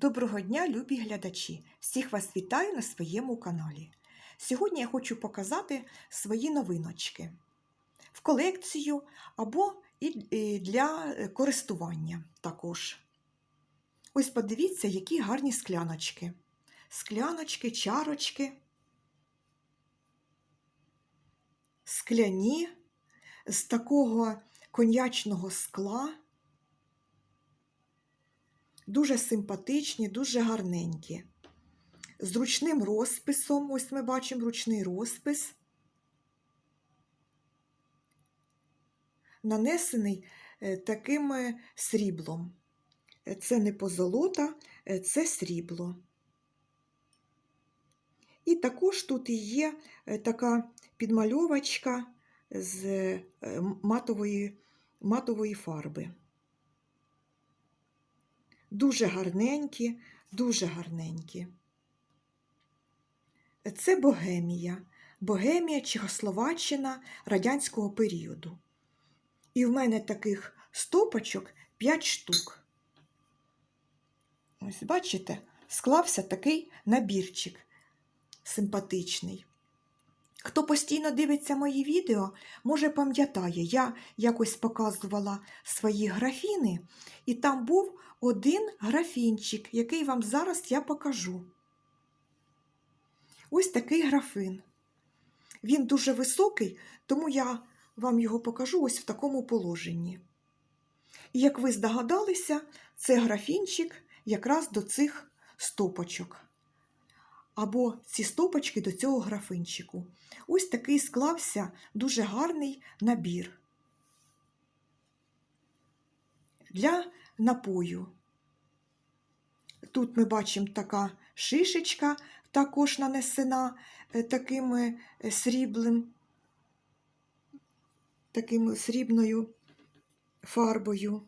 Доброго дня, любі глядачі! Всіх вас вітаю на своєму каналі. Сьогодні я хочу показати свої новиночки в колекцію або і для користування також. Ось подивіться, які гарні скляночки. Скляночки, чарочки, скляні з такого коньячного скла. Дуже симпатичні, дуже гарненькі. З ручним розписом, ось ми бачимо ручний розпис, нанесений е, таким е, сріблом. Е, Це не позолота, це срібло. І також тут є така підмальовочка з матової, матової фарби. Дуже гарненькі, дуже гарненькі. Це Богемія. Богемія Чехословаччина радянського періоду. І в мене таких стопочок 5 штук. Ось, бачите, склався такий набірчик симпатичний. Хто постійно дивиться мої відео, може пам'ятає, я якось показувала свої графіни, і там був один графінчик, який вам зараз я покажу. Ось такий графин. Він дуже високий, тому я вам його покажу ось в такому положенні. І як ви здогадалися, це графінчик якраз до цих стопочок. Або ці стопочки до цього графинчику. Ось такий склався дуже гарний набір для напою. Тут ми бачимо така шишечка, також нанесена е, таким е, сріблим, таким срібною фарбою.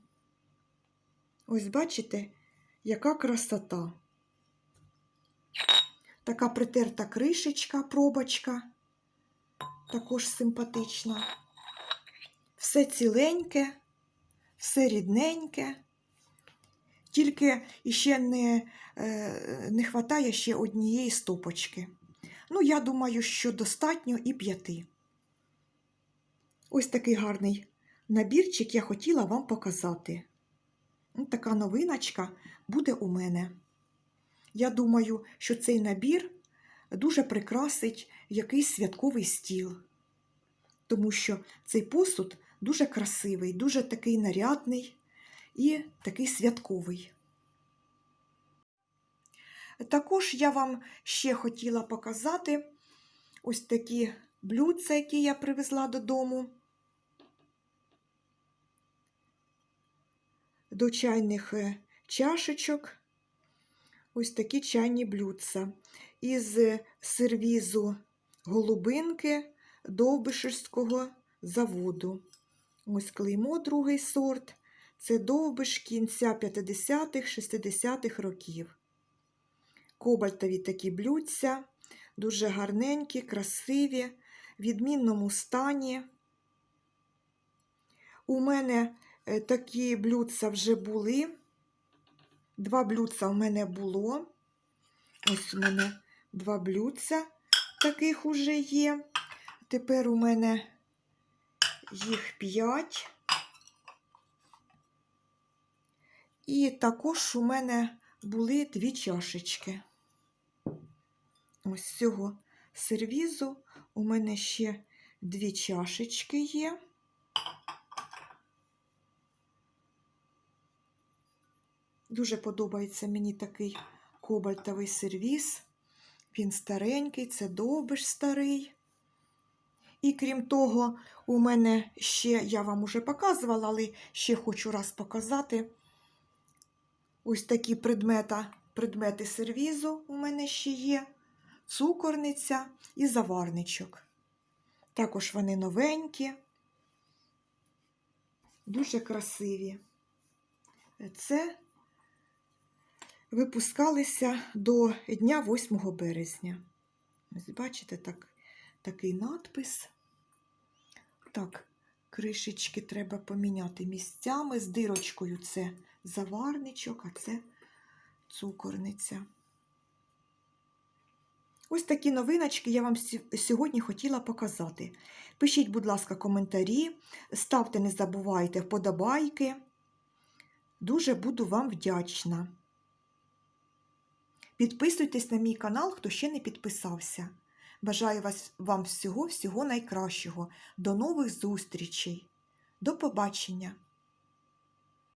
Ось бачите, яка красота. Така притерта кришечка, пробочка, також симпатична. Все ціленьке, все рідненьке. Тільки ще не, е, не хватає ще однієї стопочки. Ну, я думаю, що достатньо і п'яти. Ось такий гарний набірчик я хотіла вам показати. Така новиночка буде у мене. Я думаю, що цей набір дуже прикрасить якийсь святковий стіл, тому що цей посуд дуже красивий, дуже такий нарядний і такий святковий. Також я вам ще хотіла показати ось такі блюдця, які я привезла додому. До чайних е, чашечок ось такі чайні блюдця із сервізу голубинки Довбишевського заводу. Ось клеймо другий сорт. Це довбиш кінця 50-х, 60-х років. Кобальтові такі блюдця, дуже гарненькі, красиві, в відмінному стані. У мене е, такі блюдця вже були. Два блюдця в мене було. Ось у мене два блюдця таких уже є. Тепер у мене їх п'ять. І також у мене були дві чашечки. Ось з цього сервізу у мене ще дві чашечки є. Дуже подобається мені такий кобальтовий сервіз. Він старенький, це довбиш старий. І крім того, у мене ще, я вам уже показувала, але ще хочу раз показати. Ось такі предмета, предмети сервізу у мене ще є. Цукорниця і заварничок. Також вони новенькі, дуже красиві. Це випускалися до дня 8 березня. Ось бачите, так, такий надпис. Так, кришечки треба поміняти місцями. З дирочкою це заварничок, а це цукорниця. Ось такі новиночки я вам сьогодні хотіла показати. Пишіть, будь ласка, коментарі, ставте, не забувайте вподобайки. Дуже буду вам вдячна. Підписуйтесь на мій канал, хто ще не підписався. Бажаю вам всього, всього найкращого. До нових зустрічей. До побачення!